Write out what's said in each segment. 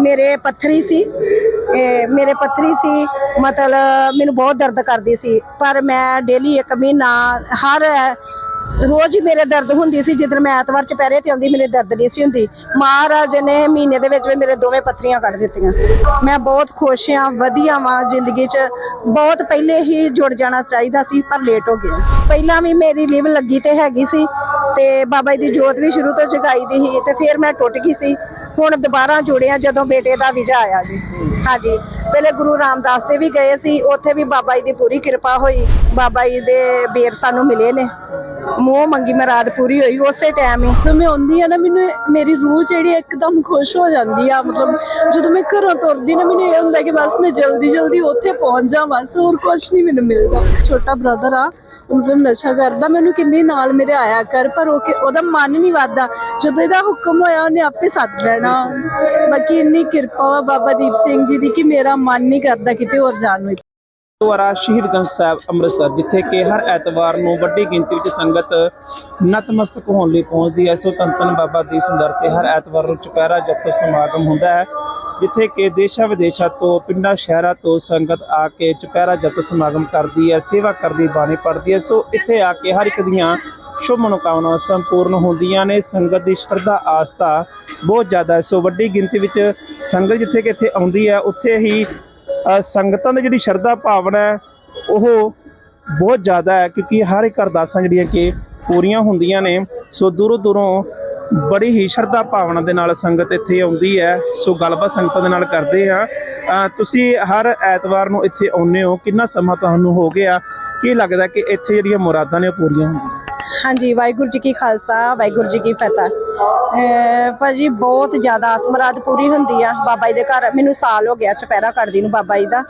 ਮੇਰੇ ਪੱਥਰੀ ਸੀ। ਇਹ ਮੇਰੇ ਪੱਥਰੀ ਸੀ। ਮਤਲਬ ਮੈਨੂੰ ਬਹੁਤ ਦਰਦ ਕਰਦੀ ਸੀ। ਪਰ ਮੈਂ ਡੇਲੀ ਇੱਕ ਮਹੀਨਾ ਹਰ ਰੋਜ਼ ਹੀ ਮੇਰੇ ਦਰਦ ਹੁੰਦੀ ਸੀ। ਜਦੋਂ ਮੈਂ ਐਤਵਾਰ ਚ ਪੈਰੇ ਤੇ ਆਉਂਦੀ, ਮੇਰੇ ਦਰਦ ਨਹੀਂ ਸੀ ਹੁੰਦੀ। ਮਹਾਰਾਜ ਨੇ ਮਹੀਨੇ ਦੇ ਵਿੱਚ ਵੀ ਮੇਰੇ ਦੋਵੇਂ ਪੱਥਰੀਆਂ ਕੱਢ ਦਿੱਤੀਆਂ। ਮੈਂ ਬਹੁਤ ਖੁਸ਼ ਹਾਂ, ਵਧੀਆ ਵਾਂ, ਜ਼ਿੰਦਗੀ 'ਚ ਬਹੁਤ ਪਹਿਲੇ ਹੀ ਜੁੜ ਜਾਣਾ ਚਾਹੀਦਾ ਸੀ, ਪਰ ਲੇਟ ਹੋ ਗਿਆ ਪਹਿਲਾਂ ਵੀ ਮੇਰੀ ਲਿਵ ਲੱਗੀ ਤੇ ਹੈਗੀ ਸੀ ਤੇ ਬਾਬਾ ਜੀ ਦੀ ਜੋਤ ਵੀ ਸ਼ੁਰੂ ਤੋਂ ਜਗਾਈ ਦੀ ਸੀ ਤੇ ਫਿਰ ਮੈਂ ਟੁੱਟ ਗਈ ਸੀ। ਹੁਣ ਦੁਬਾਰਾ ਜੁੜਿਆ ਜਦੋਂ ਬੇਟੇ ਦਾ ਵੀਜ਼ਾ ਆਇਆ ਜੀ। ਹਾਂਜੀ। ਪਹਿਲੇ ਗੁਰੂ ਰਾਮਦਾਸ ਦੇ ਵੀ ਗਏ ਸੀ, ਉੱਥੇ ਵੀ ਬਾਬਾ ਜੀ ਦੀ ਪੂਰੀ ਕਿਰਪਾ ਹੋਈ। ਬਾਬਾ ਜੀ ਦੇ ਬੇਰ ਸਾਨੂੰ ਮਿਲੇ ਨੇ। ਮੂੰਹ ਮੰਗੀ ਮਰਾਦ ਪੂਰੀ ਹੋਈ, ਉਸੇ ਟਾਈਮ ਹੀ। ਜਦੋਂ ਮੈਂ ਆਉਂਦੀ ਆ ਨਾ, ਮੈਨੂੰ ਮੇਰੀ ਰੂਹ ਜਿਹੜੀ ਇੱਕਦਮ ਖੁਸ਼ ਹੋ ਜਾਂਦੀ ਆ। ਮਤਲਬ ਜਦੋਂ ਮੈਂ ਘਰੋਂ ਤੁਰਦੀ ਨਾ, ਮੈਨੂੰ ਇਹ ਹੁੰਦਾ ਕਿ ਬਸ ਮੈਂ ਜਲਦੀ ਜਲਦੀ ਉੱਥੇ ਪਹੁੰਚ ਜਾ ਬਸ ਹੋਰ ਕੁਝ ਨਹੀਂ ਮੈਨੂੰ ਮਿਲਦਾ। ਛੋਟਾ ਬ੍ਰਦਰ ਆ। ਮਤਲਬ ਨਸ਼ਾ ਕਰਦਾ, ਮੈਨੂੰ ਕਿੰਨੇ ਨਾਲ ਮੇਰੇ ਆਇਆ ਕਰ, ਪਰ ਉਹ ਕਿ- ਉਹਦਾ ਮਨ ਨਹੀਂ ਵੱਧਦਾ। ਜਦੋਂ ਇਹਦਾ ਹੁਕਮ ਹੋਇਆ, ਉਹਨੇ ਆਪੇ ਸੱਦ ਲੈਣਾ। ਬਾਕੀ ਇੰਨੀ ਕਿਰਪਾ ਵਾ ਬਾਬਾ ਦੀਪ ਸਿੰਘ ਜੀ ਦੀ ਕਿ ਮੇਰਾ ਮਨ ਨਹੀਂ ਕਰਦਾ ਕਿਤੇ ਹੋਰ ਜਾਣ ਨੂੰ ਗੁਰਦੁਆਰਾ ਸ਼ਹੀਦਗੰਜ ਸਾਹਿਬ ਅੰਮ੍ਰਿਤਸਰ, ਜਿੱਥੇ ਕਿ ਹਰ ਐਤਵਾਰ ਨੂੰ ਵੱਡੀ ਗਿਣਤੀ ਵਿੱਚ ਸੰਗਤ ਨਤਮਸਤਕ ਹੋਣ ਲਈ ਪਹੁੰਚਦੀ ਹੈ। ਸੋ ਧੰਨ ਧੰਨ ਬਾਬਾ ਦੀਪ ਸਿੰਘ ਦਰ ਤੇ ਹਰ ਐਤਵਾਰ ਨੂੰ ਚੁਪਹਿਰਾ ਜਪ ਸਮਾਗਮ ਹੁੰਦਾ ਹੈ, ਜਿੱਥੇ ਕਿ ਦੇਸ਼ਾਂ ਵਿਦੇਸ਼ਾਂ ਤੋਂ, ਪਿੰਡਾਂ, ਸ਼ਹਿਰਾਂ ਤੋਂ ਸੰਗਤ ਆ ਕੇ ਚੁਪਹਿਰਾ ਜਪਤ ਸਮਾਗਮ ਕਰਦੀ ਹੈ, ਸੇਵਾ ਕਰਦੀ, ਬਾਣੀ ਪੜ੍ਹਦੀ ਹੈ। ਸੋ ਇੱਥੇ ਆ ਕੇ ਹਰ ਇੱਕ ਦੀਆਂ ਸ਼ੁਭ ਮਨੋਕਾਮਨਾਵਾਂ ਸੰਪੂਰਨ ਹੁੰਦੀਆਂ ਨੇ। ਸੰਗਤ ਦੀ ਸ਼ਰਧਾ, ਆਸਥਾ ਬਹੁਤ ਜ਼ਿਆਦਾ ਹੈ। ਸੋ ਵੱਡੀ ਗਿਣਤੀ ਵਿੱਚ ਸੰਗਤ ਜਿੱਥੇ ਕਿ ਇੱਥੇ ਆਉਂਦੀ ਹੈ, ਉੱਥੇ ਹੀ ਸੰਗਤਾਂ ਦੀ ਜਿਹੜੀ ਸ਼ਰਧਾ ਭਾਵਨਾ ਹੈ, ਉਹ ਬਹੁਤ ਜ਼ਿਆਦਾ ਹੈ, ਕਿਉਂਕਿ ਹਰ ਇੱਕ ਅਰਦਾਸਾਂ ਜਿਹੜੀਆਂ ਕਿ ਪੂਰੀਆਂ ਹੁੰਦੀਆਂ ਨੇ, ਸੋ ਦੂਰੋਂ ਦੂਰੋਂ ਬੜੀ ਹੀ ਸ਼ਰਧਾ ਭਾਵਨਾ ਦੇ ਨਾਲ ਸੰਗਤ ਇੱਥੇ ਆਉਂਦੀ ਹੈ, ਸੋ ਗੱਲਬਾਤ ਸੰਗਤਾਂ ਦੇ ਨਾਲ ਕਰਦੇ ਆ ਤੁਸੀਂ ਹਰ ਐਤਵਾਰ ਨੂੰ ਇੱਥੇ ਆਉਂਦੇ ਹੋ, ਕਿੰਨਾ ਸਮਾਂ ਤੁਹਾਨੂੰ ਹੋ ਗਿਆ? ਕੀ ਲੱਗਦਾ ਕਿ ਇੱਥੇ ਜਿਹੜੀਆਂ ਮੁਰਾਦਾਂ ਨੇ ਉਹ ਪੂਰੀਆਂ ਹੁੰਦੀਆਂ? ਹਾਂਜੀ ਵਾਹਿਗੁਰੂ ਜੀ ਕੀ ਖਾਲਸਾ ਵਾਹਿਗੁਰੂ ਜੀ ਕੀ ਫਤਿਹ। ਭਾਜੀ ਬਹੁਤ ਜ਼ਿਆਦਾ ਅਸਮਰਾਦ ਪੂਰੀ ਹੁੰਦੀ ਆ ਬਾਬਾ ਜੀ ਦੇ ਘਰ। ਮੈਨੂੰ ਸਾਲ ਹੋ ਗਿਆ ਚਪੈਰਾ ਕੱਢਦੀ ਨੂੰ ਬਾਬਾ ਜੀ ਦਾ।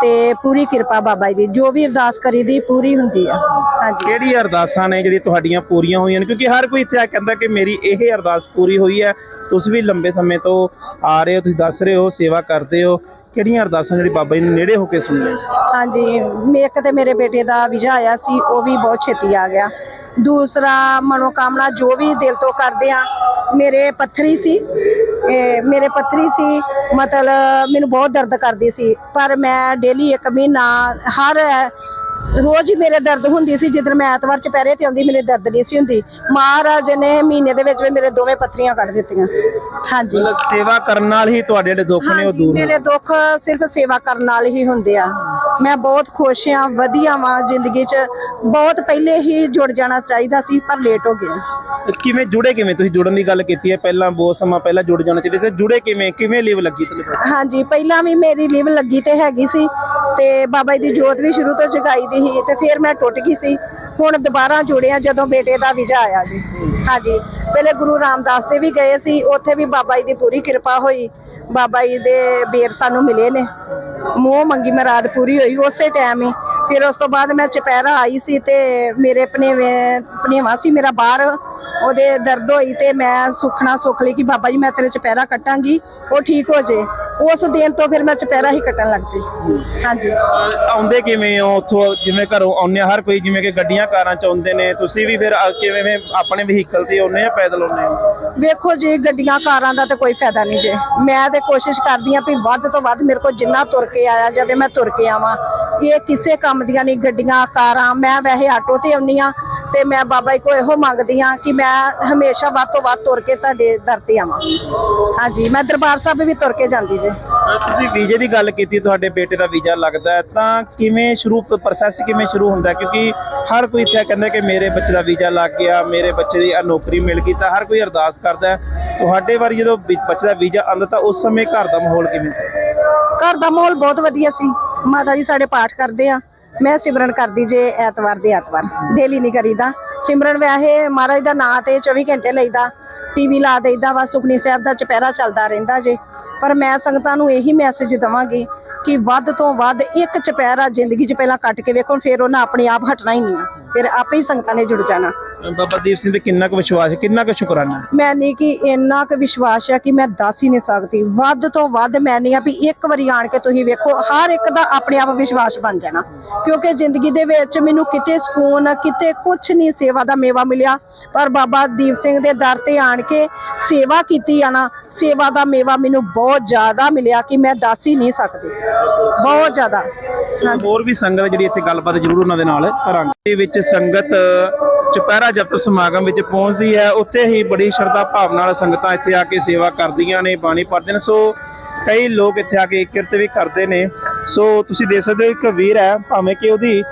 ਤੇ ਪੂਰੀ ਕਿਰਪਾ ਬਾਬਾ ਜੀ ਦੀ। ਜੋ ਵੀ ਅਰਦਾਸ ਕਰੀਦੀ ਪੂਰੀ ਹੁੰਦੀ ਆ। ਹਾਂਜੀ। ਕਿਹੜੀ ਅਰਦਾਸਾਂ ਨੇ ਜਿਹੜੀ ਤੁਹਾਡੀਆਂ ਪੂਰੀਆਂ ਹੋਈਆਂ ਨੇ? ਕਿਉਂਕਿ ਹਰ ਕੋਈ ਇੱਥੇ ਆ ਕਹਿੰਦਾ ਕਿ ਮੇਰੀ ਇਹ ਅਰਦਾਸ ਪੂਰੀ ਹੋਈ ਹੈ। ਤੁਸੀਂ ਵੀ ਲੰਬੇ ਸਮੇਂ ਤੋਂ ਆ ਰਹੇ ਹੋ ਤੁਸੀਂ ਦੱਸ ਰਹੇ ਹੋ ਸੇਵਾ ਕਰਦੇ ਹੋ। ਕਿਹੜੀਆਂ ਅਰਦਾਸਾਂ ਜਿਹੜੀ ਬਾਬਾ ਜੀ ਨੂੰ ਨੇੜੇ ਹੋ ਕੇ ਸੁਣੀਆਂ? ਹਾਂਜੀ ਇੱਕ ਤੇ ਮੇਰੇ ਬੇਟੇ ਦਾ ਵੀਜ਼ਾ ਆਇਆ ਸੀ ਉਹ ਵੀ ਬਹੁਤ ਛੇਤੀ ਆ ਗਿਆ। ਦੂਸਰਾ ਮਨੋਕਾਮਨਾ ਜੋ ਵੀ ਦਿਲ ਤੋਂ ਕਰਦੇ ਆ ਮੇਰੇ ਪੱਥਰੀ ਸੀ। ਮੇਰੇ ਪੱਥਰੀ ਸੀ ਮਤਲਬ ਮੈਨੂੰ ਬਹੁਤ ਦਰਦ ਕਰਦੀ ਸੀ। ਪਰ ਮੈਂ ਡੇਲੀ ਇੱਕ ਮਹੀਨਾ ਹਰ ਰੋਜ਼ ਹੀ ਮੇਰੇ ਦਰਦ ਹੁੰਦੀ ਸੀ ਜਦੋਂ ਮੈਂ ਐਤਵਾਰ ਚ ਪੈਰੇ ਤੇ ਆਉਂਦੀ ਮੇਰੇ ਦਰਦ ਨਹੀਂ ਸੀ ਹੁੰਦੀ। ਮਹਾਰਾਜ ਨੇ ਮਹੀਨੇ ਦੇ ਵਿੱਚ ਵੀ ਮੇਰੇ ਦੋਵੇਂ ਪੱਥਰੀਆਂ ਕੱਢ ਦਿੱਤੀਆਂ। ਹਾਂਜੀ। ਸੇਵਾ ਕਰਨ ਨਾਲ ਹੀ ਤੁਹਾਡੇ ਜਿਹੜੇ ਦੁੱਖ ਨੇ ਉਹ ਦੂਰ ਮੇਰੇ ਦੁੱਖ ਸਿਰਫ ਸੇਵਾ ਕਰਨ ਨਾਲ ਹੀ ਹੁੰਦੇ ਆ। ਮੈਂ ਬਹੁਤ ਖੁਸ਼ ਹਾਂ ਵਧੀਆ ਵਾਂ ਜ਼ਿੰਦਗੀ 'ਚ ਬਹੁਤ ਪਹਿਲੇ ਹੀ ਜੁੜ ਜਾਣਾ ਚਾਹੀਦਾ ਸੀ ਪਰ ਲੇਟ ਹੋ ਗਿਆ ਕਿਵੇਂ ਜੁੜੇ ਕਿਵੇਂ? ਤੁਸੀਂ ਜੁੜਨ ਦੀ ਗੱਲ ਕੀਤੀ ਹੈ ਪਹਿਲਾਂ ਬਹੁਤ ਸਮਾਂ ਪਹਿਲਾਂ ਜੁੜ ਜਾਣਾ ਚਾਹੀਦਾ ਸੀ ਜੁੜੇ ਕਿਵੇਂ? ਕਿਵੇਂ ਲੀਵ ਲੱਗੀ ਤੁਹਾਨੂੰ ਹਾਂਜੀ ਪਹਿਲਾਂ ਵੀ ਮੇਰੀ ਲਿਵ ਲੱਗੀ ਤੇ ਹੈਗੀ ਸੀ ਤੇ ਬਾਬਾ ਜੀ ਦੀ ਜੋਤ ਵੀ ਸ਼ੁਰੂ ਤੋਂ ਜਗਾਈ ਦੀ ਸੀ ਤੇ ਫਿਰ ਮੈਂ ਟੁੱਟ ਗਈ ਸੀ। ਹੁਣ ਦੁਬਾਰਾ ਜੁੜਿਆ ਜਦੋਂ ਬੇਟੇ ਦਾ ਵੀਜ਼ਾ ਆਇਆ ਜੀ। ਹਾਂਜੀ ਪਹਿਲੇ ਗੁਰੂ ਰਾਮਦਾਸ ਦੇ ਵੀ ਗਏ ਸੀ ਉੱਥੇ ਵੀ ਬਾਬਾ ਜੀ ਦੀ ਪੂਰੀ ਕਿਰਪਾ ਹੋਈ। ਬਾਬਾ ਜੀ ਦੇ ਬੇਰ ਸਾਨੂੰ ਮਿਲੇ ਨੇ। ਮੂੰਹ ਮੰਗੀ, ਮੈਂ ਰਾਤ ਪੂਰੀ ਹੋਈ, ਉਸੇ ਟਾਈਮ ਹੀ। ਫਿਰ ਉਸ ਤੋਂ ਬਾਅਦ ਮੈਂ ਚਪੈਰਾ ਆਈ ਸੀ ਤੇ ਮੇਰੇ ਭਨੇਵੇਂ ਭਨੇਵਾ ਸੀ ਮੇਰਾ ਬਾਹਰ। ਉਹਦੇ ਦਰਦ ਹੋਈ ਤੇ ਮੈਂ ਸੁਖਣਾ ਸੁਖ ਲਈ ਕਿ ਬਾਬਾ ਜੀ, ਮੈਂ ਤੇਰੇ ਚਪੈਰਾ ਕੱਟਾਂਗੀ, ਉਹ ਠੀਕ ਹੋ ਜੇ। ਉਸ ਦਿਨ ਤੋਂ ਫਿਰ ਮੈਂ ਚਪੈਰਾ ਹੀ ਕੱਟਣ ਲੱਗ ਪਈ। ਹਾਂਜੀ। ਆਉਂਦੇ ਕਿਵੇਂ ਹੋ ਉੱਥੋਂ? ਜਿਵੇਂ ਘਰੋਂ ਆਉਂਦੇ ਹਰ ਕੋਈ ਜਿਵੇਂ ਕਿ ਗੱਡੀਆਂ ਕਾਰਾਂ ਚ ਆਉਂਦੇ ਨੇ ਤੁਸੀਂ ਵੀ ਫਿਰ ਕਿਵੇਂ ਆਪਣੇ ਵਹੀਕਲ ਤੇ ਆਉਂਦੇ ਆ ਪੈਦਲ ਆਉਂਦੇ ਆ ਵੇਖੋ ਜੀ ਗੱਡੀਆਂ ਕਾਰਾਂ ਦਾ ਤਾਂ ਕੋਈ ਫਾਇਦਾ ਨਹੀਂ ਜੇ। ਮੈਂ ਤੇ ਕੋਸ਼ਿਸ਼ ਕਰਦੀ ਆਂ ਵੀ ਵੱਧ ਤੋਂ ਵੱਧ ਮੇਰੇ ਕੋਲ ਜਿੰਨਾ ਤੁਰ ਕੇ ਆਇਆ ਜਾਵੇ ਮੈਂ ਤੁਰ ਕੇ ਆਵਾਂ। ਇਹ ਕਿਸੇ ਕੰਮ ਦੀਆਂ ਨਹੀਂ ਗੱਡੀਆਂ ਕਾਰਾਂ ਮੈਂ ਵੈਸੇ ਆਟੋ ਤੇ ਆਉਣੀ ਆ ਤੇ ਮੈਂ ਬਾਬਾ ਜੀ ਕੋ ਇਹੋ ਮੰਗਦੀ ਆ ਕਿ ਮੈਂ ਹਮੇਸ਼ਾ ਵੱਧ ਤੋਂ ਵੱਧ ਤੁਰ ਕੇ ਤੁਹਾਡੇ ਦਰ ਤੇ ਆਵਾਂ। ਹਾਂਜੀ ਮੈਂ ਦਰਬਾਰ ਸਾਹਿਬ ਵੀ ਤੁਰ ਕੇ ਜਾਂਦੀ ਜੇ। ਤੁਸੀਂ ਵੀਜ਼ੇ ਦੀ ਗੱਲ ਕੀਤੀ ਤੁਹਾਡੇ ਬੇਟੇ ਦਾ ਵੀਜ਼ਾ ਲੱਗਦਾ ਹੈ ਤਾਂ ਕਿਵੇਂ ਸ਼ੁਰੂ ਪ੍ਰੋਸੈਸ ਕਿਵੇਂ ਸ਼ੁਰੂ ਹੁੰਦਾ? ਕਿਉਂਕਿ ਹਰ ਕੋਈ ਇੱਥੇ ਕਹਿੰਦਾ ਕਿ ਮੇਰੇ ਬੱਚੇ ਦਾ ਵੀਜ਼ਾ ਲੱਗ ਗਿਆ ਮੇਰੇ ਬੱਚੇ ਦੀ ਨੌਕਰੀ ਮਿਲ ਗਈ ਤਾਂ ਹਰ ਕੋਈ ਅਰਦਾਸ ਕਰਦਾ ਤੁਹਾਡੇ ਵਾਰੀ ਜਦੋਂ ਬੱਚੇ ਦਾ ਵੀਜ਼ਾ ਆਉਂਦਾ ਤਾਂ ਉਸ ਸਮੇਂ ਘਰ ਦਾ ਮਾਹੌਲ ਕਿਵੇਂ ਸੀ? ਘਰ ਦਾ ਮਾਹੌਲ ਬਹੁਤ ਵਧੀਆ ਸੀ। ਮਾਤਾ ਜੀ ਸਾਡੇ ਪਾਠ ਕਰਦੇ ਆ। ਮੈਂ ਸਿਮਰਨ ਕਰਦੀ ਜੇ ਐਤਵਾਰ ਦੇ ਐਤਵਾਰ। ਡੇਲੀ ਨਹੀਂ ਕਰੀਦਾ। ਸਿਮਰਨ ਵੈਸੇ ਮਹਾਰਾਜ ਦਾ ਨਾਂ ਤੇ 24 ਘੰਟੇ ਲਈਦਾ। ਟੀਵੀ ਲਾ ਦੇਈਦਾ ਵਾ, ਸੁਖਨੀ ਸਾਹਿਬ ਦਾ ਚੁਪਹਿਰਾ ਚੱਲਦਾ ਰਹਿੰਦਾ ਜੇ। ਪਰ ਮੈਂ ਸੰਗਤਾਂ ਨੂੰ ਇਹੀ ਮੈਸੇਜ ਦਵਾਂਗੀ ਕਿ ਵੱਧ ਤੋਂ ਵੱਧ ਇੱਕ ਚੁਪਹਿਰਾ ਜ਼ਿੰਦਗੀ 'ਚ ਪਹਿਲਾਂ ਕੱਟ ਕੇ ਵੇਖੋ, ਫਿਰ ਉਹਨਾਂ ਆਪਣੇ ਆਪ ਹਟਣਾ ਹੀ ਨਹੀਂ ਆ। ਫਿਰ ਆਪੇ ਹੀ ਸੰਗਤਾਂ ਨੇ ਜੁੜ ਜਾਣਾ। ਬਾਬਾ ਦੀਪ ਸਿੰਘ ਤੇ ਕਿੰਨਾ ਕੁ ਵਿਸ਼ਵਾਸ ਹੈ? ਕਿੰਨਾ ਕੁ ਸ਼ੁਕਰਾਨਾ ਮੈਂ ਨਹੀਂ ਕਿ ਇੰਨਾ ਕੁ ਵਿਸ਼ਵਾਸ ਹੈ ਕਿ ਮੈਂ ਦੱਸ ਹੀ ਨਹੀਂ ਸਕਦੀ। ਵੱਧ ਤੋਂ ਵੱਧ ਮੈਂ ਨਹੀਂ ਆ ਵੀ ਇੱਕ ਵਾਰੀ ਆਣ ਕੇ ਤੁਸੀਂ ਵੇਖੋ ਹਰ ਇੱਕ ਦਾ ਆਪਣੇ ਆਪ ਵਿਸ਼ਵਾਸ ਬਣ ਜਾਣਾ। ਕਿਉਂਕਿ ਜ਼ਿੰਦਗੀ ਦੇ ਵਿੱਚ ਮੈਨੂੰ ਕਿਤੇ ਸਕੂਨ ਕਿਤੇ ਕੁਝ ਨਹੀਂ ਸੇਵਾ ਦਾ ਮੇਵਾ ਮਿਲਿਆ। ਪਰ ਬਾਬਾ ਦੀਪ ਸਿੰਘ ਦੇ ਦਰ ਤੇ ਆਣ ਕੇ ਸੇਵਾ ਕੀਤੀ ਆ ਨਾ ਸੇਵਾ ਦਾ ਮੇਵਾ ਮੈਨੂੰ ਬਹੁਤ ਜ਼ਿਆਦਾ ਮਿਲਿਆ ਕਿ ਮੈਂ ਦੱਸ ਹੀ ਨਹੀਂ ਸਕਦੀ। ਬਹੁਤ ਜ਼ਿਆਦਾ। ਹੋਰ ਵੀ ਸੰਗਤ ਜਿਹੜੀ ਇੱਥੇ ਗੱਲਬਾਤ ਜ਼ਰੂਰ ਉਹਨਾਂ ਦੇ ਨਾਲ ਕਰਾਂਗੇ। ਦੇ ਵਿੱਚ ਸੰਗਤ ਚੁਪਹਿਰਾ ਜਪਤ ਸਮਾਗਮ ਵਿੱਚ ਪਹੁੰਚਦੀ ਹੈ, ਉੱਥੇ ਹੀ ਬੜੀ ਸ਼ਰਧਾ ਭਾਵਨਾ ਨਾਲ ਸੰਗਤਾਂ ਇੱਥੇ ਆ ਕੇ ਸੇਵਾ ਕਰਦੀਆਂ ਨੇ, ਬਾਣੀ ਪੜ੍ਹਦੇ ਨੇ। ਸੋ ਕਈ ਲੋਕ ਇੱਥੇ ਆ ਕੇ ਕਿਰਤ ਵੀ ਕਰਦੇ ਨੇ। ਸੋ ਤੁਸੀਂ ਦੇਖ ਸਕਦੇ ਹੋ ਇੱਕ ਵੀਰ ਹੈ, ਭਾਵੇਂ ਕਿ ਉਹਦੀ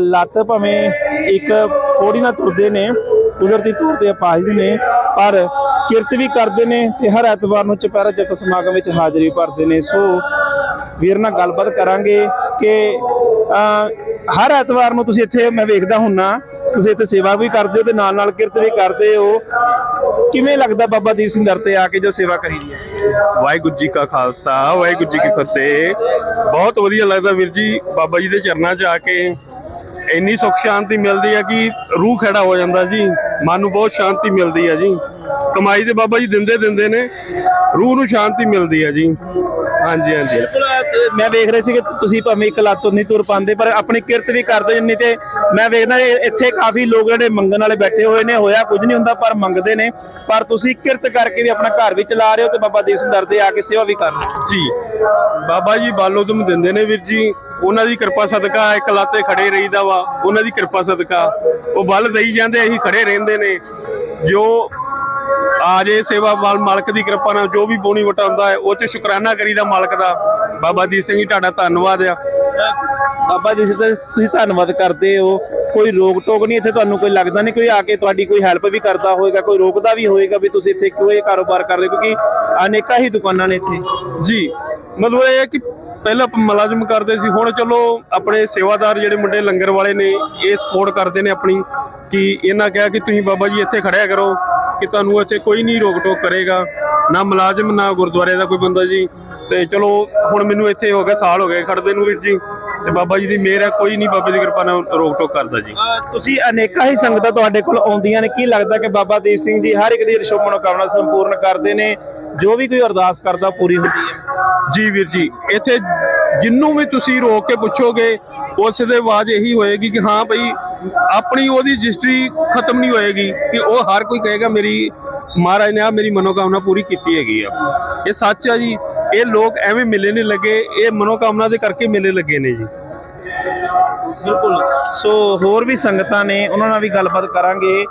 ਲੱਤ ਭਾਵੇਂ ਇੱਕ ਪੌੜੀ ਨਾਲ ਤੁਰਦੇ ਨੇ, ਕੁਦਰਤੀ ਤੌਰ ਤੇ ਅਪਾਹਿਜ ਨੇ, ਪਰ ਕਿਰਤ ਵੀ ਕਰਦੇ ਨੇ ਤੇ ਹਰ ਐਤਵਾਰ ਨੂੰ ਚੁਪਹਿਰਾ ਜਪਤ ਸਮਾਗਮ ਵਿੱਚ ਹਾਜ਼ਰੀ ਭਰਦੇ ਨੇ। ਸੋ ਵੀਰ ਨਾਲ ਗੱਲਬਾਤ ਕਰਾਂਗੇ ਕਿ ਹਰ ਐਤਵਾਰ ਨੂੰ ਤੁਸੀਂ ਇੱਥੇ, ਮੈਂ ਵੇਖਦਾ ਹੁੰਨਾ ਤੁਸੀਂ ਇੱਥੇ ਸੇਵਾ ਵੀ ਕਰਦੇ ਹੋ ਤੇ ਨਾਲ ਨਾਲ ਕਿਰਤ ਵੀ ਕਰਦੇ ਹੋ। ਕਿਵੇਂ ਲੱਗਦਾ ਬਾਬਾ ਦੀਪ ਸਿੰਘ ਦਰ ਤੇ ਆ ਕੇ ਜੋ ਸੇਵਾ ਕਰੀਦੀ ਹੈ? ਵਾਹਿਗੁਰੂ ਜੀ ਕਾ ਖਾਲਸਾ, ਵਾਹਿਗੁਰੂ ਜੀ ਕੀ ਫਤਿਹ। ਬਹੁਤ ਵਧੀਆ ਲੱਗਦਾ ਵੀਰ ਜੀ, ਬਾਬਾ ਜੀ ਦੇ ਚਰਨਾਂ 'ਚ ਆ ਕੇ ਇੰਨੀ ਸੁੱਖ ਸ਼ਾਂਤੀ ਮਿਲਦੀ ਹੈ ਕਿ ਰੂਹ ਖੜਾ ਹੋ ਜਾਂਦਾ ਜੀ, ਮਨ ਨੂੰ ਬਹੁਤ ਸ਼ਾਂਤੀ ਮਿਲਦੀ ਹੈ ਜੀ। ਕਮਾਈ ਤੇ ਬਾਬਾ ਜੀ ਦਿੰਦੇ ਦਿੰਦੇ ਨੇ, ਰੂਹ ਨੂੰ ਸ਼ਾਂਤੀ ਮਿਲਦੀ ਹੈ ਜੀ। ਹਾਂਜੀ ਹਾਂਜੀ। ਬਿਲਕੁਲ ਤੇ ਮੈਂ ਵੇਖ ਰਿਹਾ ਸੀ ਕਿ ਤੁਸੀਂ ਭਾਵੇਂ ਇੱਕ ਲੱਤ ਨਹੀਂ ਤੁਰ ਪਾਉਂਦੇ ਪਰ ਆਪਣੀ ਕਿਰਤ ਵੀ ਕਰਦੇ ਜਿੰਨੀ ਤੇ ਮੈਂ ਵੇਖਦਾ ਇਹ- ਇੱਥੇ ਕਾਫੀ ਲੋਕ ਜਿਹੜੇ ਮੰਗਣ ਵਾਲੇ ਬੈਠੇ ਹੋਏ ਨੇ ਹੋਇਆ ਕੁਝ ਨਹੀਂ ਹੁੰਦਾ ਪਰ ਮੰਗਦੇ ਨੇ। ਪਰ ਤੁਸੀਂ ਕਿਰਤ ਕਰਕੇ ਵੀ ਆਪਣਾ ਘਰ ਵੀ ਚਲਾ ਰਹੇ ਹੋ ਤੇ ਬਾਬਾ ਦੀਪ ਸਿੰਘ ਦਰ ਤੇ ਆ ਕੇ ਸੇਵਾ ਵੀ ਕਰ ਰਹੇ ਹੋ। ਜੀ। ਬਾਬਾ ਜੀ ਬਾਲੋ ਤੁਮ ਦਿੰਦੇ ਨੇ ਵੀਰ ਜੀ ਉਹਨਾਂ ਦੀ ਕਿਰਪਾ ਸਦਕਾ ਇੱਕ ਲਾਤੇ ਖੜੇ ਰਹੀਦਾ ਵਾ ਉਹਨਾਂ ਦੀ ਕਿਰਪਾ ਸਦਕਾ। ਉਹ ਬਲ ਦੇਈ ਜਾਂਦੇ ਅਸੀਂ ਖੜੇ ਰਹਿੰਦੇ ਨੇ। ਜੋ ਆ ਜੇ ਸੇਵਾ ਵਾਲ ਮਾਲਕ ਦੀ ਕਿਰਪਾ ਨਾਲ ਜੋ ਵੀ ਬੋਣੀ ਵਟਾਉਂਦਾ ਹੈ ਉਹ ਚ ਸ਼ੁਕਰਾਨਾ ਕਰੀਦਾ ਮਾਲਕ ਦਾ। ਬਾਬਾ ਦੀਪ ਸਿੰਘ ਜੀ ਤੁਹਾਡਾ ਧੰਨਵਾਦ ਆ। ਬਾਬਾ ਜੀ ਤੁਸੀਂ ਧੰਨਵਾਦ ਕਰਦੇ ਹੋ। ਕੋਈ ਰੋਕ ਟੋਕ ਨਹੀਂ ਇੱਥੇ ਤੁਹਾਨੂੰ ਕੋਈ ਲੱਗਦਾ ਨਹੀਂ ਕੋਈ ਆ ਕੇ ਤੁਹਾਡੀ ਕੋਈ ਹੈਲਪ ਵੀ ਕਰਦਾ ਹੋਵੇਗਾ ਕੋਈ ਰੋਕਦਾ ਵੀ ਹੋਵੇਗਾ ਵੀ ਤੁਸੀਂ ਇੱਥੇ ਕਿਉਂ ਇਹ ਕਾਰੋਬਾਰ ਕਰ ਰਹੇ ਕਿਉਂਕਿ ਅਨੇਕਾਂ ਹੀ ਦੁਕਾਨਾਂ ਨੇ ਇੱਥੇ। ਜੀ ਮਤਲਬ ਇਹ ਹੈ ਕਿ ਪਹਿਲਾਂ ਮੁਲਾਜ਼ਮ ਕਰਦੇ ਸੀ ਹੁਣ ਚਲੋ ਆਪਣੇ ਸੇਵਾਦਾਰ ਜਿਹੜੇ ਮੁੰਡੇ ਲੰਗਰ ਵਾਲੇ ਨੇ ਇਹ ਸਪੋਰਟ ਕਰਦੇ ਨੇ ਆਪਣੀ ਕਿ ਇਹਨਾਂ ਕਿਹਾ ਕਿ ਤੁਸੀਂ ਬਾਬਾ ਜੀ ਇੱਥੇ ਖੜਿਆ ਕਰੋ। ਕਿ ਤੁਹਾਨੂੰ ਇੱਥੇ ਕੋਈ ਨਹੀਂ ਰੋਕ ਟੋਕ ਕਰੇਗਾ ਨਾ ਮੁਲਾਜ਼ਮ ਨਾ ਗੁਰਦੁਆਰੇ ਦਾ ਕੋਈ ਬੰਦਾ ਜੀ। ਤੇ ਚਲੋ ਹੁਣ ਮੈਨੂੰ ਇੱਥੇ ਹੋ ਗਿਆ ਸਾਲ ਹੋ ਗਏ ਖੜਦੇ ਨੂੰ ਵੀਰ ਜੀ। ਤੇ ਬਾਬਾ ਜੀ ਦੀ ਮਿਹਰ ਹੈ ਕੋਈ ਨਹੀਂ ਬਾਬੇ ਦੀ ਕਿਰਪਾ ਨਾਲ ਰੋਕ ਟੋਕ ਕਰਦਾ ਜੀ। ਤੁਸੀਂ ਅਨੇਕਾਂ ਹੀ ਸੰਗਤਾਂ ਤੁਹਾਡੇ ਕੋਲ ਆਉਂਦੀਆਂ ਨੇ। ਕੀ ਲੱਗਦਾ ਕਿ ਬਾਬਾ ਦੀਪ ਸਿੰਘ ਜੀ ਹਰ ਇੱਕ ਦੀ ਰਿਸ਼ੋ ਮਨੋਕਾਮਨਾ ਸੰਪੂਰਨ ਕਰਦੇ ਨੇ? ਜੋ ਵੀ ਕੋਈ ਅਰਦਾਸ ਕਰਦਾ ਪੂਰੀ ਹੁੰਦੀ ਹੈ। ਜੀ ਵੀਰ ਜੀ ਇੱਥੇ ਜਿੰਨੂੰ ਵੀ ਤੁਸੀਂ ਰੋਕ ਕੇ ਪੁੱਛੋਗੇ, ਉਸ ਦੇ ਆਵਾਜ਼ ਇਹੀ ਹੋਏਗੀ ਕਿ ਹਾਂ ਭਈ ਆਪਣੀ ਉਹਦੀ ਰਜਿਸਟਰੀ ਖਤਮ ਨਹੀਂ ਹੋਏਗੀ, ਕਿ ਉਹ ਹਰ ਕੋਈ ਕਹੇਗਾ ਮੇਰੀ, ਮਹਾਰਾਜ ਨੇ ਆ ਮੇਰੀ ਮਨੋਕਾਮਨਾ ਪੂਰੀ ਕੀਤੀ ਹੈਗੀ ਆ। ਇਹ ਸੱਚ ਆ ਜੀ, ਇਹ ਲੋਕ ਐਵੇਂ ਮਿਲੇ ਨਹੀਂ ਲੱਗੇ, ਇਹ ਮਨੋਕਾਮਨਾ ਦੇ ਕਰਕੇ ਮਿਲੇ ਲੱਗੇ ਨੇ ਜੀ। ਬਿਲਕੁਲ। ਸੋ ਹੋਰ ਵੀ ਸੰਗਤਾਂ ਨੇ, ਉਹਨਾਂ ਨਾਲ ਵੀ ਗੱਲਬਾਤ ਕਰਾਂਗੇ।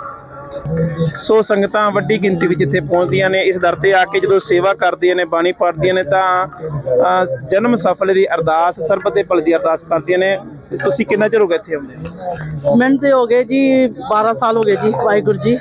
ਸੋ ਸੰਗਤਾਂ ਵੱਡੀ ਗਿਣਤੀ ਵਿੱਚ ਇੱਥੇ ਪਹੁੰਚਦੀਆਂ ਨੇ। ਇਸ ਦਰ ਤੇ ਆ ਕੇ ਜਦੋਂ ਸੇਵਾ ਕਰਦੀਆਂ ਨੇ, ਬਾਣੀ ਪੜ੍ਹਦੀਆਂ ਨੇ, ਤਾਂ ਜਨਮ ਸਫਲ ਦੀ ਅਰਦਾਸ ਸਰਬਤ ਦੇ ਭਲੇ ਦੀ ਅਰਦਾਸ ਕਰਦੀਆਂ ਨੇ। ਤੁਸੀਂ ਕਿੰਨਾ ਚਿਰ ਹੋ ਗਿਆ ਇੱਥੇ ਆਉਂਦੇ ਮੈਨੂੰ ਤੇ ਹੋ ਗਏ ਜੀ 12 ਸਾਲ ਹੋ ਗਏ ਜੀ, ਵਾਹਿਗੁਰੂ ਜੀ।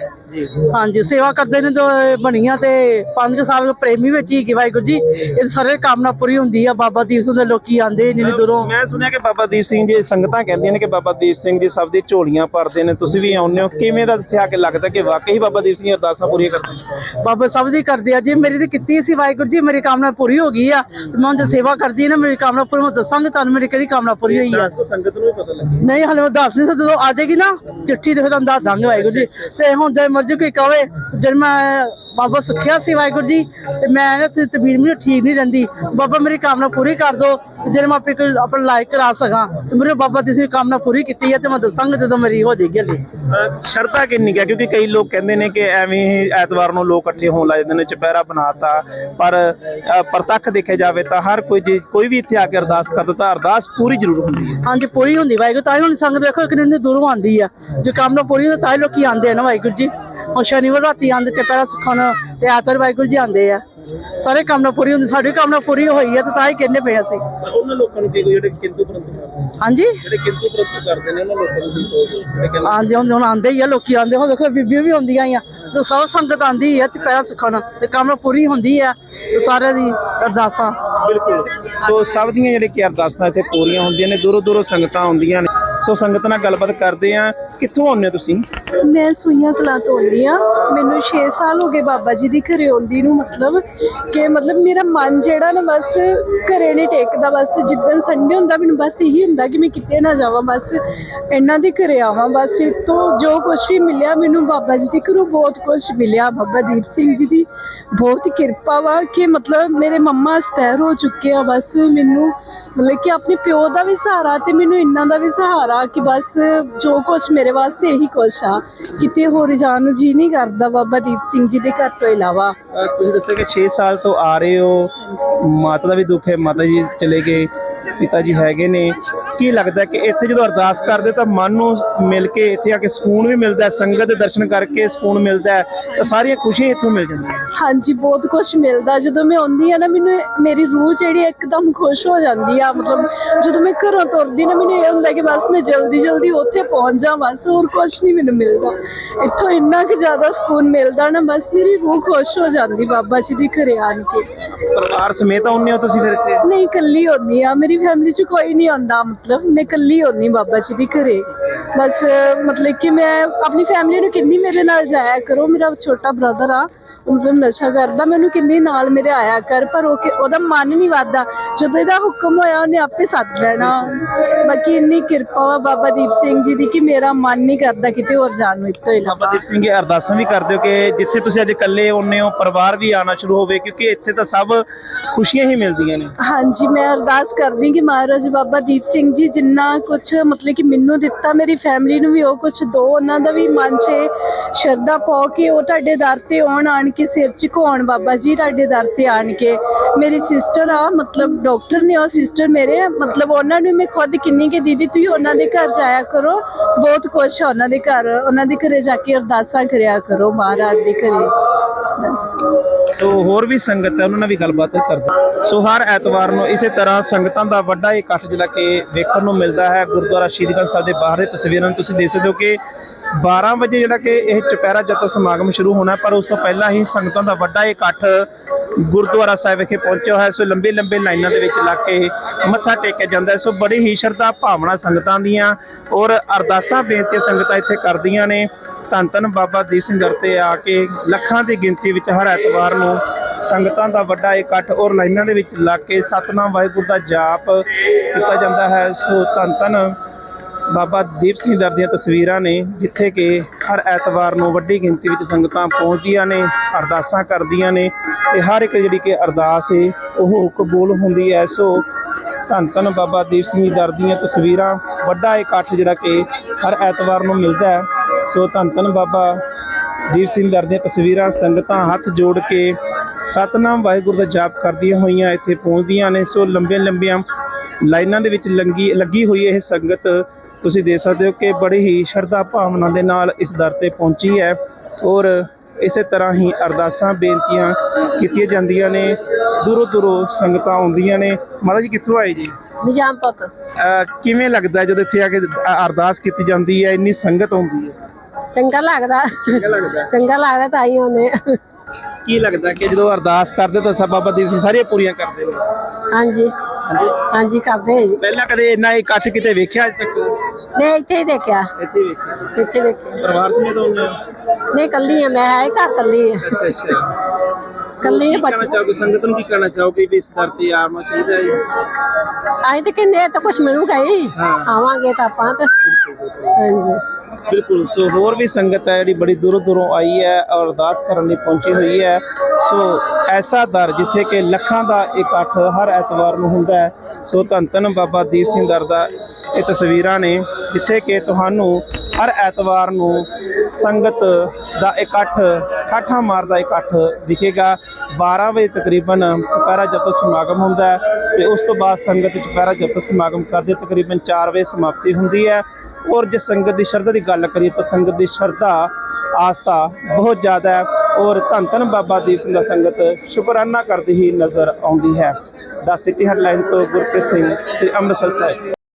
ਹਾਂਜੀ ਸੇਵਾ ਕਰਦੇ ਨੇ ਇਹ ਬਣੀਆਂ ਤੇ 5 ਸਾਲ ਪ੍ਰੇਮੀ ਵਿੱਚ ਹੀ ਕਿ ਵਾਹਿਗੁਰੂ ਜੀ। ਇਹ ਸਾਰੇ ਕਾਮਨਾ ਪੂਰੀ ਹੁੰਦੀ ਆ ਬਾਬਾ ਦੀਪ ਸਿੰਘ ਦੇ ਲੋਕੀ ਆਂਦੇ ਨੇ ਦੂਰੋਂ। ਮੈਂ ਸੁਣਿਆ ਕਿ ਬਾਬਾ ਦੀਪ ਸਿੰਘ ਜੀ ਸੰਗਤਾਂ ਕਹਿੰਦੀਆਂ ਨੇ ਕਿ ਬਾਬਾ ਦੀਪ ਸਿੰਘ ਜੀ ਸਭ ਦੀ ਝੋਲੀਆਂ ਭਰਦੇ ਨੇ ਤੁਸੀਂ ਵੀ ਆਉਂਦੇ ਹੋ। ਕਿਵੇਂ ਦਾ ਇੱਥੇ ਆ ਕੇ ਲੱਗਦਾ ਕਿ ਵਾਕਈ ਬਾਬਾ ਦੀਪ ਸਿੰਘ ਅਰਦਾਸਾਂ ਪੂਰੀਆਂ ਕਰਦੇ ਬਾਬਾ ਸਭ ਦੀ ਕਰਦੇ ਆ ਜੀ ਮੇਰੀ ਤੇ ਕੀਤੀ ਸੀ ਵਾਹਿਗੁਰੂ ਜੀ ਮੇਰੀ ਕਾਮਨਾ ਪੂਰੀ ਹੋ ਗਈ ਆ। ਮੈਂ ਜੇ ਸੇਵਾ ਕਰਦੀ ਆ ਨਾ ਮੇਰੀ ਕਾਮਨਾ ਪੂਰੀ ਮੈਂ ਦੱਸਾਂਗੀ ਤੁਹਾਨੂੰ ਮੇਰੀ ਕਿਹੜੀ ਕਾਮਨਾ ਪੂਰੀ ਹੋਈ ਆ। ਸੰਗਤ ਨੂੰ ਪਤਾ ਲੱਗੇ। ਨਹੀਂ ਹਲੇ ਮੈਂ ਦੱਸ ਨਹੀਂ ਸਕਦਾ ਜਦੋਂ ਆ ਜਾਏਗੀ ਨਾ ਚਿੱਠੀ ਫਿਰ ਤੁਹਾਨੂੰ ਦੱਸ ਦਾਂਗੇ ਵਾਹਿਗੁਰੂ ਜੀ ਤੇ ਹੁਣ ਜੇ ਮਰਜ਼ੀ ਕੋਈ ਕਵੇ ਜਦ ਮੈਂ ਬਾਬਾ ਸੁਖਿਆ ਸੀ ਵਾਹਿਗੁਰੂ ਜੀ ਤੇ ਮੈਂ ਨਾ ਤੇ ਤਬੀਰ ਮੈਨੂੰ ਠੀਕ ਨਹੀਂ ਰਹਿੰਦੀ। ਬਾਬਾ ਮੇਰੀ ਕਾਮਨਾ ਪੂਰੀ ਕਰ ਦੋ ਜੇ ਮੈਂ ਆਪੇ ਕੋਈ ਆਪਣਾ ਲਾਇਕ ਕਰਾ ਸਕਾਂ ਤੇ ਮੇਰੇ ਬਾਬਾ ਦੀ ਸੀ ਕਾਮਨਾ ਪੂਰੀ ਕੀਤੀ ਹੈ ਤੇ ਮੈਂ ਦੱਸਾਂਗਾ ਜਦੋਂ ਮੇਰੀ ਹੋ ਜਾਏਗੀ ਹਲੇ। ਸ਼ਰਤਾਂ ਕਿੰਨੀ ਹੈ? ਕਿਉਂਕਿ ਕਈ ਲੋਕ ਕਹਿੰਦੇ ਨੇ ਕਿ ਐਵੇਂ ਐਤਵਾਰ ਨੂੰ ਲੋਕ ਇਕੱਠੇ ਹੋਣ ਲੱਗ ਜਾਂਦੇ ਨੇ ਚੁਪਹਿਰਾ ਬਣਾਤਾ। ਪਰ ਪ੍ਰਤੱਖ ਦੇਖਿਆ ਜਾਵੇ ਤਾਂ ਹਰ ਕੋਈ ਜੇ ਕੋਈ ਵੀ ਇੱਥੇ ਆ ਕੇ ਅਰਦਾਸ ਕਰਦਾ ਤਾਂ ਅਰਦਾਸ ਪੂਰੀ ਜ਼ਰੂਰ ਹੁੰਦੀ ਹੈ। ਹਾਂਜੀ ਪੂਰੀ ਹੁੰਦੀ ਵਾਹਿਗੁਰੂ ਤਾਂ ਹੀ ਹੁਣ ਸੰਗਤ ਵੇਖੋ ਕਿੰਨੀ ਦੂਰੋਂ ਆਉਂਦੀ ਆ। ਜੇ ਕਾਮਨਾ ਪੂਰੀ ਹੁੰਦਾ ਤਾਂ ਹੀ ਲੋਕੀ ਆਉਂਦੇ ਆ ਨਾ ਵਾਹਿਗੁਰੂ ਜੀ। ਹੁਣ ਸ਼ਨੀਵਾਰ ਰਾਤੀ ਆਉਂਦੇ ਚਪੈਰਾ ਸਿੱਖਣ ਤੇ ਆਤਰ ਵਾਹਿਗੁਰੂ ਜੀ ਆਉਂਦੇ ਆ। ਸਾਰੇ ਕਾਮਨਾ ਪੂਰੀ ਹੁੰਦੀ ਸਾਡੀ ਕਾਮਨਾ ਪੂਰੀ ਹੋਈ ਆ ਤੇ ਤਾਂ ਹੀ ਕਹਿੰਦੇ ਪਏ ਅਸੀਂ। ਉਹਨਾਂ ਲੋਕਾਂ ਨੂੰ ਕੀ ਕੋਈ ਜਿਹੜੇ ਕਿੰਤੂ ਪਰੰਤੂ ਕਰਦੇ ਨੇ? ਹਾਂਜੀ? ਜਿਹੜੇ ਕਿੰਤੂ ਪਰੰਤੂ ਕਰਦੇ ਨੇ ਉਹਨਾਂ ਲੋਕਾਂ ਨੂੰ ਕੀ ਕਹੋਗੇ? ਜਿਹੜੇ ਕਹਿੰਦੇ ਹਾਂਜੀ ਹੁਣ ਹੁਣ ਆਉਂਦੇ ਹੀ ਆ ਲੋਕੀ ਆਉਂਦੇ ਹੁਣ ਦੇਖੋ ਬੀਬੀਆਂ ਵੀ ਹੁੰਦੀਆਂ ਆ। ਤੇ ਸਭ ਸੰਗਤ ਆਉਂਦੀ ਆ ਚਪੈਰਾ ਸਿੱਖਣ। ਤੇ ਕਾਮਨਾ ਪੂਰੀ ਹੁੰਦੀ ਆ ਤੇ ਸਾਰਿਆਂ ਦੀ ਅਰਦਾਸਾਂ। ਬਿਲਕੁਲ। ਸੋ ਸਭ ਦੀਆਂ ਜਿਹੜੇ ਕਿ ਅਰਦਾਸਾਂ ਇੱਥੇ ਪੂਰੀਆਂ ਹੁੰਦੀਆਂ ਨੇ ਦੂਰੋਂ ਦੂਰੋਂ ਸੰਗਤਾਂ ਆਉਂਦੀਆਂ ਨੇ। ਸੋ ਸੰਗਤ ਨਾਲ ਗੱਲਬਾਤ ਕਰਦੇ ਆ। ਕਿੱਥੋਂ ਆਉਂਦੇ ਹੋ ਤੁਸੀਂ? ਮੈਂ ਸੂਈਆਂ ਕਲਾਂ ਤੋਂ ਆਉਂਦੀ ਆ ਮੈਨੂੰ 6 ਸਾਲ ਹੋ ਗਏ ਬਾਬਾ ਜੀ ਦੀ ਘਰੇ ਆਉਂਦੀ ਨੂੰ, ਮਤਲਬ ਕਿ ਮਤਲਬ ਮੇਰਾ ਮਨ ਜਿਹੜਾ ਨਾ ਬਸ ਘਰੇ ਨਹੀਂ ਟੇਕਦਾ, ਬਸ ਜਿੱਦਣ ਸੰਡੇ ਹੁੰਦਾ ਮੈਨੂੰ ਬਸ ਇਹੀ ਹੁੰਦਾ ਕਿ ਮੈਂ ਕਿਤੇ ਨਾ ਜਾਵਾਂ, ਬਸ ਇਹਨਾਂ ਦੇ ਘਰੇ ਆਵਾਂ, ਬਸ ਇਹ ਤੋਂ ਜੋ ਕੁਝ ਵੀ ਮਿਲਿਆ ਮੈਨੂੰ ਬਾਬਾ ਜੀ ਦੇ ਘਰੋਂ ਬਹੁਤ ਕੁਝ ਮਿਲਿਆ। ਬਾਬਾ ਦੀਪ ਸਿੰਘ ਜੀ ਦੀ ਬਹੁਤ ਕਿਰਪਾ ਵਾ ਕਿ ਮਤਲਬ ਮੇਰੇ ਮੰਮਾ ਸਪੈਰ ਹੋ ਚੁੱਕੇ ਆ, ਬਸ ਮੈਨੂੰ ਮਤਲਬ ਕਿ ਆਪਣੇ ਪਿਓ ਦਾ ਵੀ ਸਹਾਰਾ ਤੇ ਮੈਨੂੰ ਇਹਨਾਂ ਦਾ ਵੀ ਸਹਾਰਾ ਕਿ ਬਸ ਜੋ ਕੁਝ ਮੇਰੇ ਵਾਸਤੇ ਇਹੀ ਕੁਝ ਆ। ਕਿਤੇ ਹੋਰ ਜਾਣ ਨੂੰ ਜੀ ਨਹੀਂ ਕਰਦਾ ਬਾਬਾ ਦੀਪ ਸਿੰਘ ਜੀ ਦੇ ਘਰ ਤੋਂ ਇਲਾਵਾ। ਤੁਸੀਂ ਦੱਸਿਆ ਕਿ 6 ਸਾਲ ਤੋਂ ਆ ਰਹੇ ਹੋ। ਮਾਤਾ ਦਾ ਵੀ ਦੁੱਖ ਹੈ, ਮਾਤਾ ਜੀ ਚਲੇ ਗਏ। ਪਿਤਾ ਜੀ ਹੈਗੇ ਨੇ। ਕੀ ਲੱਗਦਾ ਕਿ ਇੱਥੇ ਜਦੋਂ ਅਰਦਾਸ ਕਰਦੇ ਤਾਂ ਮਨ ਨੂੰ ਮਿਲ ਕੇ ਇੱਥੇ ਆ ਕੇ ਸਕੂਨ ਵੀ ਮਿਲਦਾ ਹੈ ਸੰਗਤ ਦੇ ਦਰਸ਼ਨ ਕਰਕੇ ਸਕੂਨ ਮਿਲਦਾ ਹੈ ਤਾਂ ਸਾਰੀਆਂ ਖੁਸ਼ੀਆਂ ਇੱਥੋਂ ਮਿਲ ਜਾਂਦੀਆਂ ਹਾਂਜੀ ਬਹੁਤ ਕੁਝ ਮਿਲਦਾ। ਜਦੋਂ ਮੈਂ ਆਉਂਦੀ ਆ ਨਾ ਮੈਨੂੰ ਮੇਰੀ ਰੂਹ ਜਿਹੜੀ ਇੱਕਦਮ ਖੁਸ਼ ਹੋ ਜਾਂਦੀ ਆ। ਮਤਲਬ ਜਦੋਂ ਮੈਂ ਘਰੋਂ ਤੁਰਦੀ ਨਾ ਮੈਨੂੰ ਇਹ ਹੁੰਦਾ ਕਿ ਬਸ ਮੈਂ ਜਲਦੀ ਜਲਦੀ ਉੱਥੇ ਪਹੁੰਚ ਜਾ ਬਸ ਹੋਰ ਕੁਝ ਨਹੀਂ ਮੈਨੂੰ ਮਿਲਦਾ। ਇੱਥੋਂ ਇੰਨਾ ਕਿ ਜ਼ਿਆਦਾ ਸਕੂਨ ਮਿਲਦਾ ਨਾ ਬਸ ਮੇਰੀ ਰੂਹ ਖੁਸ਼ ਹੋ ਜਾਂਦੀ ਬਾਬਾ ਜੀ ਦੀ ਘਰੇ ਆਣ ਕੇ। ਪਰਿਵਾਰ ਸਮੇਤ ਆਉਂਦੇ ਹੋ ਤੁਸੀਂ ਫਿਰ ਇੱਥੇ? ਨਹੀਂ ਇਕੱਲੀ ਹੁੰਦੀ ਆ ਮੇਰੀ ਫੈਮਿਲੀ ਚ ਕੋਈ ਨਹੀਂ ਆਉਂਦਾ, ਮਤਲਬ ਮੈਂ ਇਕੱਲੀ ਹੁੰਦੀ ਬਾਬਾ ਜੀ ਦੇ ਘਰੇ। ਬਸ, ਮਤਲਬ ਕਿ ਮੈਂ ਆਪਣੀ ਫੈਮਿਲੀ ਨੂੰ ਕਿੰਨੀ ਮੇਰੇ ਨਾਲ ਜਾਇਆ ਕਰੋ, ਮੇਰਾ ਛੋਟਾ ਬ੍ਰਦਰ ਆ। ਮਤਲਬ ਨਸ਼ਾ ਕਰਦਾ ਮੈਨੂੰ ਕਿੰਨੀ ਨਾਲ ਮੇਰੇ ਆਇਆ ਕਰ ਪਰ ਉਹ ਕਿ- ਉਹਦਾ ਮਨ ਨਹੀਂ ਵਾਦਾ ਜਦੋਂ ਇਹਦਾ ਹੁਕਮ ਹੋਇਆ ਉਹਨੇ ਆਪੇ ਸੱਦ ਲੈਣਾ। ਬਾਕੀ ਇੰਨੀ ਕਿਰਪਾ ਵਾ ਬਾਬਾ ਦੀਪ ਸਿੰਘ ਜੀ ਦੀ ਕਿ ਮੇਰਾ ਮਨ ਨਹੀਂ ਕਰਦਾ ਕਿਤੇ ਹੋਰ ਜਾਣ ਨੂੰ ਇੱਥੋਂ ਇਲਾਵਾ। ਬਾਬਾ ਦੀਪ ਸਿੰਘ ਇਹ ਅਰਦਾਸਾਂ ਵੀ ਕਰਦੇ ਹੋ ਕਿ ਜਿੱਥੇ ਤੁਸੀਂ ਅੱਜ ਇਕੱਲੇ ਆਉਂਦੇ ਹੋ ਪਰਿਵਾਰ ਵੀ ਆਣਾ ਸ਼ੁਰੂ ਹੋਵੇ ਕਿਉਂਕਿ ਇੱਥੇ ਤਾਂ ਸਭ ਖੁਸ਼ੀਆਂ ਹੀ ਮਿਲਦੀਆਂ ਨੇ। ਹਾਂਜੀ ਮੈਂ ਅਰਦਾਸ ਕਰਦੀ ਕਿ ਮਹਾਰਾਜ ਬਾਬਾ ਦੀਪ ਸਿੰਘ ਜੀ ਜਿੰਨਾ ਕੁਝ ਮਤਲਬ ਕਿ ਮੈਨੂੰ ਦਿੱਤਾ ਮੇਰੀ ਫੈਮਿਲੀ ਨੂੰ ਵੀ ਉਹ ਕੁਝ ਦੋ ਉਹਨਾਂ ਦਾ ਵੀ ਮਨ 'ਚ ਸ਼ਰਧਾ ਪਾਓ ਕਿ ਉਹ ਤੁਹਾਡੇ ਦਰ ਤੇ ਆਉਣ ਆਣ ਕੇ ਸਿਰ ਝੁਕਾਉਣ ਬਾਬਾ ਜੀ ਤੁਹਾਡੇ ਦਰ ਤੇ ਆਣ ਕੇ। ਮੇਰੀ ਸਿਸਟਰ ਆ, ਮਤਲਬ ਡਾਕਟਰ ਨੇ ਉਹ ਸਿਸਟਰ ਮੇਰੇ, ਮਤਲਬ ਉਹਨਾਂ ਨੂੰ ਮੈਂ ਖੁਦ ਕਿੰਨੀ ਕਿ ਦੀਦੀ, ਤੁਸੀਂ ਉਹਨਾਂ ਦੇ ਘਰ ਜਾਇਆ ਕਰੋ। ਬਹੁਤ ਕੁਛ ਆ ਉਹਨਾਂ ਦੇ ਘਰ। ਉਹਨਾਂ ਦੇ ਘਰੇ ਜਾ ਕੇ ਅਰਦਾਸਾਂ ਕਰਿਆ ਕਰੋ ਮਹਾਰਾਜ ਦੇ ਘਰੇ। ਸੋ ਹੋਰ ਵੀ ਸੰਗਤ ਹੈ, ਉਹਨਾਂ ਨਾਲ ਵੀ ਗੱਲਬਾਤ ਕਰਦੇ ਸੋ ਹਰ ਐਤਵਾਰ ਨੂੰ ਇਸੇ ਤਰ੍ਹਾਂ ਸੰਗਤਾਂ ਦਾ ਵੱਡਾ ਇਕੱਠ ਜਿਹੜਾ ਕਿ ਵੇਖਣ ਨੂੰ ਮਿਲਦਾ ਹੈ, ਗੁਰਦੁਆਰਾ ਸ਼ਹੀਦਗੰਜ ਸਾਹਿਬ ਦੇ ਬਾਹਰ ਦੇ ਤਸਵੀਰਾਂ ਨੂੰ ਤੁਸੀਂ ਦੇਖ ਸਕਦੇ ਹੋ ਕਿ 12 ਵਜੇ ਜਿਹੜਾ ਕਿ ਇਹ ਚੁਪਹਿਰਾ ਜੱਤ ਸਮਾਗਮ ਸ਼ੁਰੂ ਹੋਣਾ ਪਰ ਉਸ ਤੋਂ ਪਹਿਲਾਂ ਹੀ ਸੰਗਤਾਂ ਦਾ ਵੱਡਾ ਇਕੱਠ ਗੁਰਦੁਆਰਾ ਸਾਹਿਬ ਵਿਖੇ ਪਹੁੰਚਿਆ ਹੋਇਆ ਹੈ। ਸੋ ਲੰਬੇ ਲੰਬੇ ਲਾਈਨਾਂ ਦੇ ਵਿੱਚ ਲੱਗ ਕੇ ਮੱਥਾ ਟੇਕਿਆ ਜਾਂਦਾ ਹੈ। ਸੋ ਬੜੀ ਹੀ ਸ਼ਰਧਾ ਭਾਵਨਾ ਸੰਗਤਾਂ ਦੀਆਂ ਔਰ ਅਰਦਾਸਾਂ ਬੇਨਤੀਆਂ ਸੰਗਤਾਂ ਇੱਥੇ ਕਰਦੀਆਂ ਨੇ ਧੰਨ ਧੰਨ ਬਾਬਾ ਦੀਪ ਸਿੰਘ ਦਰ ਤੇ ਆ ਕੇ ਲੱਖਾਂ ਦੀ ਗਿਣਤੀ ਵਿੱਚ ਹਰ ਐਤਵਾਰ ਨੂੰ ਸੰਗਤਾਂ ਦਾ ਵੱਡਾ ਇਕੱਠ ਔਰ ਲਾਈਨਾਂ ਦੇ ਵਿੱਚ ਲੱਗ ਕੇ ਸਤਨਾਮ ਵਾਹਿਗੁਰੂ ਦਾ ਜਾਪ ਕੀਤਾ ਜਾਂਦਾ ਹੈ। ਸੋ ਧੰਨ ਧੰਨ ਬਾਬਾ ਦੀਪ ਸਿੰਘ ਦਰ ਦੀਆਂ ਤਸਵੀਰਾਂ ਨੇ, ਜਿੱਥੇ ਕਿ ਹਰ ਐਤਵਾਰ ਨੂੰ ਵੱਡੀ ਗਿਣਤੀ ਵਿੱਚ ਸੰਗਤਾਂ ਪਹੁੰਚਦੀਆਂ ਨੇ, ਅਰਦਾਸਾਂ ਕਰਦੀਆਂ ਨੇ ਤੇ ਹਰ ਇੱਕ ਜਿਹੜੀ ਕਿ ਅਰਦਾਸ ਏ, ਉਹ ਕਬੂਲ ਹੁੰਦੀ ਹੈ। ਸੋ ਧੰਨ ਧੰਨ ਬਾਬਾ ਦੀਪ ਸਿੰਘ ਦਰ ਦੀਆਂ ਤਸਵੀਰਾਂ, ਵੱਡਾ ਇਕੱਠ ਜਿਹੜਾ ਕਿ ਹਰ ਐਤਵਾਰ ਨੂੰ ਮਿਲਦਾ ਹੈ। ਸੋ ਧੰਨ ਧੰਨ ਬਾਬਾ ਦੀਪ ਸਿੰਘ ਦਰ ਦੀਆਂ ਤਸਵੀਰਾਂ ਸੰਗਤਾਂ ਹੱਥ ਜੋੜ ਕੇ ਸਤਨਾਮ ਵਾਹਿਗੁਰੂ ਦਾ ਜਾਪ ਕਰਦੀਆਂ ਹੋਈਆਂ ਇੱਥੇ ਪਹੁੰਚਦੀਆਂ ਨੇ। ਸੋ ਲੰਬੀਆਂ ਲੰਬੀਆਂ ਲਾਈਨਾਂ ਦੇ ਵਿੱਚ ਲੰਗੀ ਲੱਗੀ ਹੋਈ ਇਹ ਸੰਗਤ ਤੁਸੀਂ ਦੇਖ ਸਕਦੇ ਹੋ ਕਿ ਬੜੀ ਹੀ ਸ਼ਰਧਾ ਭਾਵਨਾ ਦੇ ਨਾਲ ਇਸ ਦਰ ਤੇ ਪਹੁੰਚੀ ਹੈ ਔਰ ਇਸੇ ਤਰ੍ਹਾਂ ਹੀ ਅਰਦਾਸਾਂ ਬੇਨਤੀਆਂ ਕੀਤੀਆਂ ਜਾਂਦੀਆਂ ਨੇ। ਦੂਰੋਂ ਦੂਰੋਂ ਸੰਗਤਾਂ ਆਉਂਦੀਆਂ ਨੇ। ਮਾਤਾ ਜੀ ਕਿੱਥੋਂ ਆਏ ਜੀ? ਨਿਜਾਮ ਪੁੱਤ ਕਿਵੇਂ ਲੱਗਦਾ ਜਦੋਂ ਇੱਥੇ ਆ ਕੇ ਅਰਦਾਸ ਕੀਤੀ ਜਾਂਦੀ ਹੈ ਇੰਨੀ ਸੰਗਤ ਆਉਂਦੀ ਹੈ? ਚੰਗਾ ਲੱਗਦਾ। ਚੰਗਾ ਲੱਗਦਾ। ਤਾਂ ਹੀ ਉਹਨੇ। ਕੀ ਲੱਗਦਾ ਕਿ ਜਦੋਂ ਅਰਦਾਸ ਕਰਦੇ ਤਾਂ ਸਭ ਬਾਬਾ ਦੀਪ ਸਿੰਘ ਸਾਰੀਆਂ ਪੂਰੀਆਂ ਕਰਦੇ ਨੇ ਹਾਂਜੀ। ਹਾਂਜੀ। ਕਰਦੇ ਜੀ। ਪਹਿਲਾਂ ਕਦੇ ਇੰਨਾ ਇਕੱਠ ਕਿਤੇ ਵੇਖਿਆ ਅੱਜ ਤੱਕ? ਨਹੀਂ ਇੱਥੇ ਹੀ ਦੇਖਿਆ। ਇੱਥੇ ਵੇਖਿਆ। ਇੱਥੇ ਦੇਖਿਆ। ਪਰਿਵਾਰ ਸਮੇਤ ਆਉਂਦੇ ਨਹੀਂ ਕੱਲੀ ਆ ਮੈਂ ਹੈ ਘਰ ਕੱਲੀ ਆ। ਅੱਛਾ ਅੱਛਾ। ਕੱਲੀ ਕੀ ਕਹਿਣਾ ਚਾਹੋਗੇ? ਸੰਗਤ ਨੂੰ ਕੀ ਕਹਿਣਾ ਚਾਹੋਗੇ ਵੀ ਇਸ ਦਰ ਤੇ ਆਉਣਾ ਚਾਹੀਦਾ ਹੈ? ਆਏ ਤੇ ਕਿੰਨੇ ਤਾਂ ਕੁਝ ਮਿਲੂਗਾ ਹਾਂ। ਆਵਾਂਗੇ ਤਾਂ ਆਪਾਂ ਤਾਂ। ਹਾਂਜੀ। ਬਿਲਕੁਲ, ਸੋ ਹੋਰ ਵੀ ਸੰਗਤ ਹੈ ਜਿਹੜੀ ਬੜੀ ਦੂਰੋਂ ਦੂਰੋਂ ਆਈ ਹੈ ਔਰ ਅਰਦਾਸ ਕਰਨ ਲਈ ਪਹੁੰਚੀ ਹੋਈ ਹੈ। ਸੋ ਐਸਾ ਦਰ ਜਿੱਥੇ ਕਿ ਲੱਖਾਂ ਦਾ ਇਕੱਠ ਹਰ ਐਤਵਾਰ ਨੂੰ ਹੁੰਦਾ ਹੈ, ਸੋ ਧੰਨ ਧੰਨ ਬਾਬਾ ਦੀਪ ਸਿੰਘ ਦਰ ਦਾ ਇਹ ਤਸਵੀਰਾਂ ਨੇ, ਜਿੱਥੇ ਕਿ ਤੁਹਾਨੂੰ ਹਰ ਐਤਵਾਰ ਨੂੰ ਸੰਗਤ ਦਾ ਇਕੱਠ ਠਾਠਾਂ ਮਾਰਦਾ ਇਕੱਠ ਦਿਖੇਗਾ। 12 ਵਜੇ ਤਕਰੀਬਨ ਚੁਪਹਿਰਾ ਜਪ ਸਮਾਗਮ ਹੁੰਦਾ ਹੈ ਤੇ ਉਸ ਤੋਂ ਬਾਅਦ ਸੰਗਤ ਚੁਪਹਿਰਾ ਜਪ ਸਮਾਗਮ ਕਰਦੇ ਤਕਰੀਬਨ 4 ਵਜੇ ਸਮਾਪਤੀ ਹੁੰਦੀ ਹੈ। ਔਰ ਜੇ ਸੰਗਤ ਦੀ ਸ਼ਰਧਾ ਦੀ ਗੱਲ ਕਰੀਏ ਤਾਂ ਸੰਗਤ ਦੀ ਸ਼ਰਧਾ ਆਸਥਾ ਬਹੁਤ ਜ਼ਿਆਦਾ ਹੈ ਔਰ ਧੰਨ ਧੰਨ ਬਾਬਾ ਦੀਪ ਸਿੰਘ ਦਾ ਸੰਗਤ ਸ਼ੁਕਰਾਨਾ ਕਰਦੀ ਹੀ ਨਜ਼ਰ ਆਉਂਦੀ ਹੈ। ਦਾ ਸਿਟੀ ਹੈਡਲਾਈਨ ਤੋਂ ਗੁਰਪ੍ਰੀਤ ਸਿੰਘ, ਸ੍ਰੀ ਅੰਮ੍ਰਿਤਸਰ ਸਾਹਿਬ।